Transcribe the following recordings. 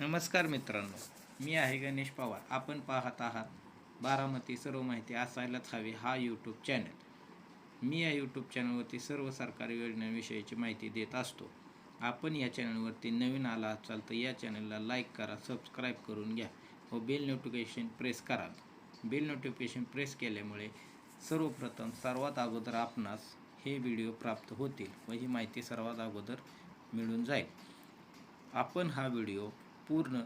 नमस्कार मित्रांनो मी आहे गणेश पवार. आपण पाहत आहात बारामती सर्व माहिती असायलाच हवी हा यूट्यूब चॅनल मी या यूट्यूब चॅनलवरती सर्व सरकारी योजनांविषयीची माहिती देत असतो. आपण या चॅनलवरती नवीन आला असाल तर या चॅनलला लाईक करा सबस्क्राईब करून घ्या व बेल नोटिफिकेशन प्रेस करा. बेल नोटिफिकेशन प्रेस केल्यामुळे सर्वप्रथम सर्वात अगोदर आपणास हे व्हिडिओ प्राप्त होतील व ही माहिती सर्वात अगोदर मिळून जाईल. आपण हा व्हिडिओ पूर्ण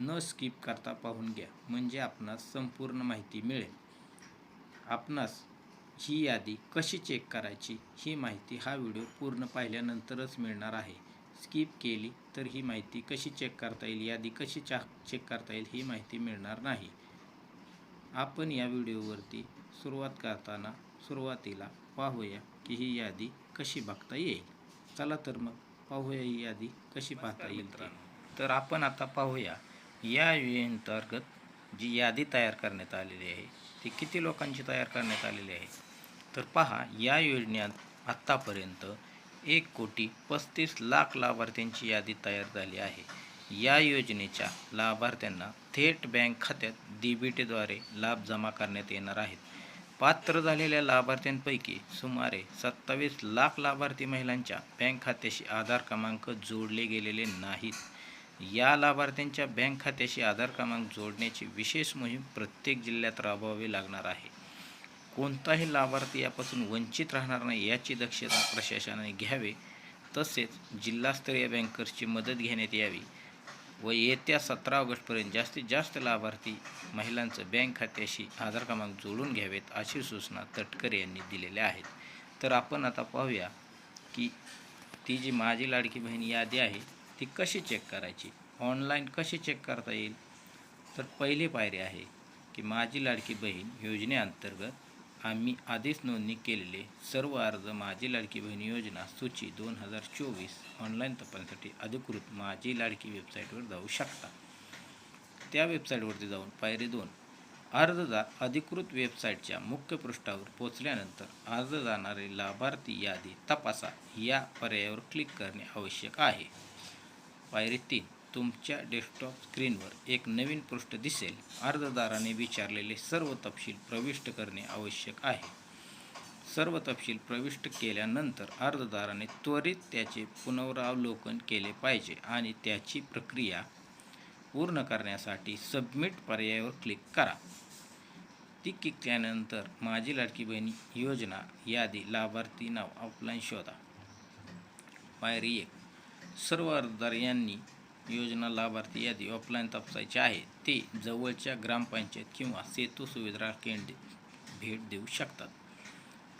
न स्किप करता पाहून घ्या. म्हणजे आपणास संपूर्ण माहिती मिळेल. आपणास ही यादी कशी चेक करायची ही माहिती हा व्हिडिओ पूर्ण पाहिल्यानंतरच मिळणार आहे. स्किप केली तर ही माहिती कशी चेक करता येईल यादी कशी चा चेक करता येईल ही माहिती मिळणार नाही. आपण या व्हिडिओवरती सुरुवात करताना सुरुवातीला पाहूया की ही यादी कशी बघता येईल. चला तर मग पाहूया ही यादी कशी पाहता येईल तर आपण आता पाहूया. या योजनेअंतर्गत जी यादी तयार करण्यात आलेली आहे ती किती लोकांची तयार करण्यात आलेली आहे? तर पहा या योजनेत आत्तापर्यंत एक कोटी पस्तीस लाख लाभार्थ्यांची यादी तयार झाली आहे. या योजनेच्या लाभार्थ्यांना थेट बँक खात्यात डी लाभ जमा करण्यात येणार आहेत. पात्र झालेल्या लाभार्थ्यांपैकी सुमारे सत्तावीस लाख लाभार्थी महिलांच्या बँक खात्याशी आधार क्रमांक जोडले गेलेले नाहीत. या लाभार्थ्यांच्या बँक खात्याशी आधार क्रमांक जोडण्याची विशेष मोहीम प्रत्येक जिल्ह्यात राबवावी लागणार आहे. कोणताही लाभार्थी यापासून वंचित राहणार नाही याची दक्षता प्रशासनाने घ्यावे. तसेच जिल्हास्तरीय बँकर्सची मदत घेण्यात यावी व येत्या सतरा ऑगस्टपर्यंत जास्तीत जास्त लाभार्थी महिलांचं बँक खात्याशी आधार क्रमांक जोडून घ्यावेत अशी सूचना तटकरे यांनी दिलेल्या आहेत. तर आपण आता पाहूया की ती जी माझी लाडकी बहीण यादी आहे ती कशी चेक करायची? ऑनलाईन कशी चेक करता येईल? तर पहिली पायरी आहे की माझी लाडकी बहीण योजनेअंतर्गत आम्ही आधीच नोंदणी केलेले सर्व अर्ज माझी लाडकी बहीण योजना सूची दोन हजार चोवीस ऑनलाईन तपासण्यासाठी अधिकृत माझी लाडकी वेबसाईटवर जाऊ शकता. त्या वेबसाईटवरती जाऊन पायरी दोन अर्जदार अधिकृत वेबसाईटच्या मुख्य पृष्ठावर पोचल्यानंतर अर्ज जाणारे लाभार्थी यादी तपासा. या पर्यायावर क्लिक करणे आवश्यक आहे. पायरी तीन तुमच्या डेस्कटॉप स्क्रीनवर एक नवीन पृष्ठ दिसेल. अर्जदाराने विचारलेले सर्व तपशील प्रविष्ट करणे आवश्यक आहे. सर्व तपशील प्रविष्ट केल्यानंतर अर्जदाराने त्वरित त्याचे पुनरावलोकन केले पाहिजे आणि त्याची प्रक्रिया पूर्ण करण्यासाठी सबमिट पर्यायावर क्लिक करा. ती क्लिक केल्यानंतर माझी लाडकी बहिणी योजना यादी लाभार्थी नाव ऑफलाईन शोधा. पायरी एक. सर्व अर्जदार यांनी योजना लाभार्थी यादी ऑफलाईन तपासायची आहे. ते जवळच्या ग्रामपंचायत किंवा सेतू सुविधा केंद्र भेट देऊ शकतात.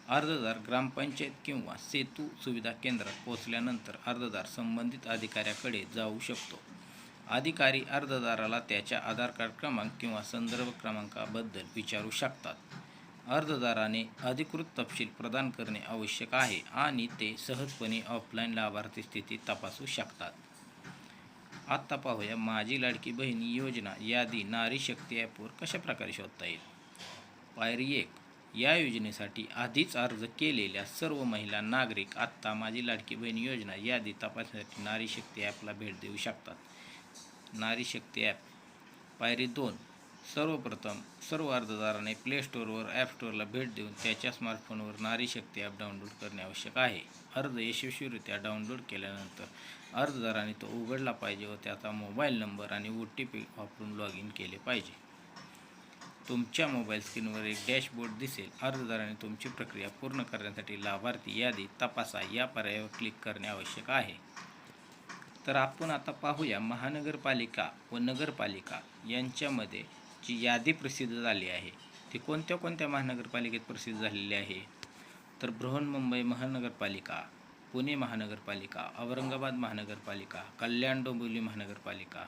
अर्जदार ग्रामपंचायत किंवा सेतू सुविधा केंद्रात पोहोचल्यानंतर अर्जदार संबंधित अधिकाऱ्याकडे जाऊ शकतो. अधिकारी अर्जदाराला त्याच्या आधार कार्ड क्रमांक किंवा संदर्भ क्रमांकाबद्दल विचारू शकतात. अर्जदाराने अधिकृत तपशील प्रदान करणे आवश्यक आहे आणि ते सहजपणे ऑफलाईन लाभार्थी स्थिती तपासू शकतात. आत्ता पाहूया माझी लाडकी बहीण योजना यादी नारी शक्ती ॲपवर कशा प्रकारे शोधता येईल? पायरी एक या योजनेसाठी आधीच अर्ज केलेल्या सर्व महिला नागरिक आत्ता माझी लाडकी बहीण योजना यादी तपासण्यासाठी नारी शक्ती ॲपला भेट देऊ शकतात. नारी शक्ती ॲप पायरी दोन सर्वप्रथम सर्व अर्जदाराने प्ले स्टोअरवर ॲप स्टोअरला भेट देऊन त्याच्या स्मार्टफोनवर नारी शक्ती ॲप डाउनलोड करणे आवश्यक आहे. अर्ज यशस्वीरित्या डाउनलोड केल्यानंतर अर्जदाराने तो उघडला पाहिजे व त्याचा मोबाईल नंबर आणि ओ टी पी वापरून लॉग इन केले पाहिजे. तुमच्या मोबाईल स्क्रीनवर एक डॅशबोर्ड दिसेल. अर्जदाराने तुमची प्रक्रिया पूर्ण करण्यासाठी लाभार्थी यादी तपासा. या पर्यायावर क्लिक करणे आवश्यक आहे. तर आपण आता पाहूया महानगरपालिका व नगरपालिका यांच्यामध्ये जी यादी प्रसिद्ध झाली आहे. ती कोणत्या कोणत्या महानगरपालिकेत प्रसिद्ध झालेली आहे? तर बृहन्मुंबई महानगरपालिका पुणे महानगरपालिका औरंगाबाद महानगरपालिका कल्याण डोंबिवली महानगरपालिका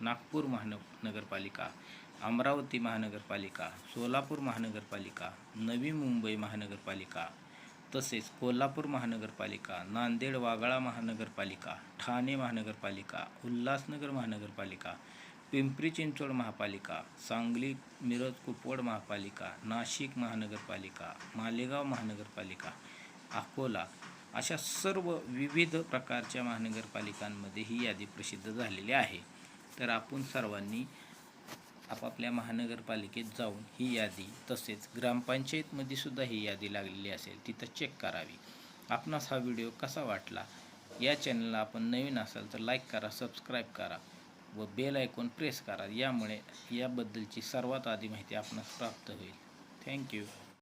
नागपूर महानगरपालिका अमरावती महानगरपालिका सोलापूर महानगरपालिका नवी मुंबई महानगरपालिका तसेच कोल्हापूर महानगरपालिका नांदेड वागळा महानगरपालिका ठाणे महानगरपालिका उल्हासनगर महानगरपालिका पिंपरी चिंचवड महापालिका सांगली मिरज कुपवाड महापालिका नाशिक महानगरपालिका मालेगाव महानगरपालिका अकोला अशा सर्व विविध प्रकारच्या महानगरपालिकांमध्ये ही यादी प्रसिद्ध झालेली आहे. तर आपण सर्वांनी आपापल्या महानगरपालिकेत जाऊन ही यादी तसेच ग्रामपंचायतमध्ये सुद्धा ही यादी लागलेली असेल तिथं चेक करावी. आपणास हा व्हिडिओ कसा वाटला या चॅनलला आपण नवीन असाल तर लाईक करा सबस्क्राईब करा. व बेल ऐकून प्रेस करा. यामुळे याबद्दलची सर्वात आधी माहिती आपणास प्राप्त होईल. थँक्यू.